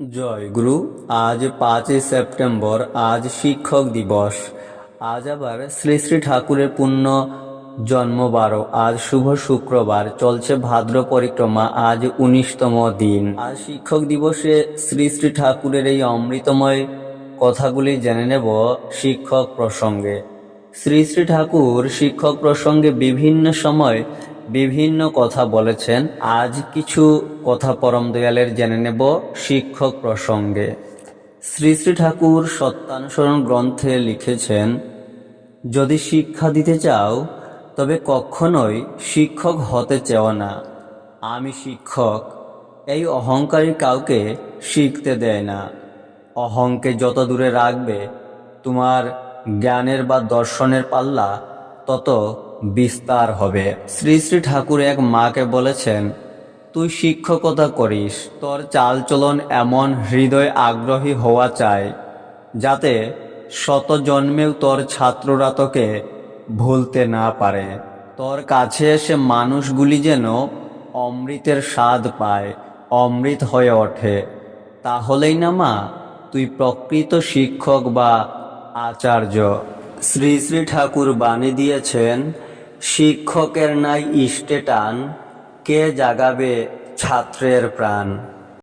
জয় গুরু। আজ পাঁচই সেপ্টেম্বর, আজ শিক্ষক দিবস। আজ আবার শ্রী শ্রী ঠাকুরের পুণ্য জন্মবারও। আজ শুভ শুক্রবার, চলছে ভাদ্র পরিক্রমা, আজ উনিশতম দিন। আজ শিক্ষক দিবসে শ্রী শ্রী ঠাকুরের এই অমৃতময় কথাগুলি জেনে নেব শিক্ষক প্রসঙ্গে। শ্রী শ্রী ঠাকুর শিক্ষক প্রসঙ্গে বিভিন্ন সময় বিভিন্ন কথা বলেছেন। আজ কিছু কথা পরম দয়ালের জেনে নেব শিক্ষক প্রসঙ্গে। শ্রী শ্রী ঠাকুর সত্যানুসরণ গ্রন্থে লিখেছেন, যদি শিক্ষা দিতে চাও, তবে কখনোই শিক্ষক হতে চেও না। আমি শিক্ষক, এই অহংকারী কাউকে শিখতে দেয় না। অহংকে যত দূরে রাখবে, তোমার জ্ঞানের বা দর্শনের পাল্লা তত বিস্তার হবে। শ্রী শ্রী ঠাকুর এক মাকে বলেছেন, তুই শিক্ষকতা করিস, তোর চালচলন এমন হৃদয় আগ্রহী হওয়া চাই, যাতে শত জন্মেও তোর ছাত্ররা তোকে ভুলতে না পারে। তোর কাছে এসে মানুষগুলি যেন অমৃতের স্বাদ পায়, অমৃত হয়ে ওঠে। তাহলেই না মা, তুই প্রকৃত শিক্ষক বা আচার্য। শ্রী শ্রী ঠাকুর বাণী দিয়েছেন শিক্ষকের নাই ইষ্টে টান কে জাগাবে ছাত্রের প্রাণ?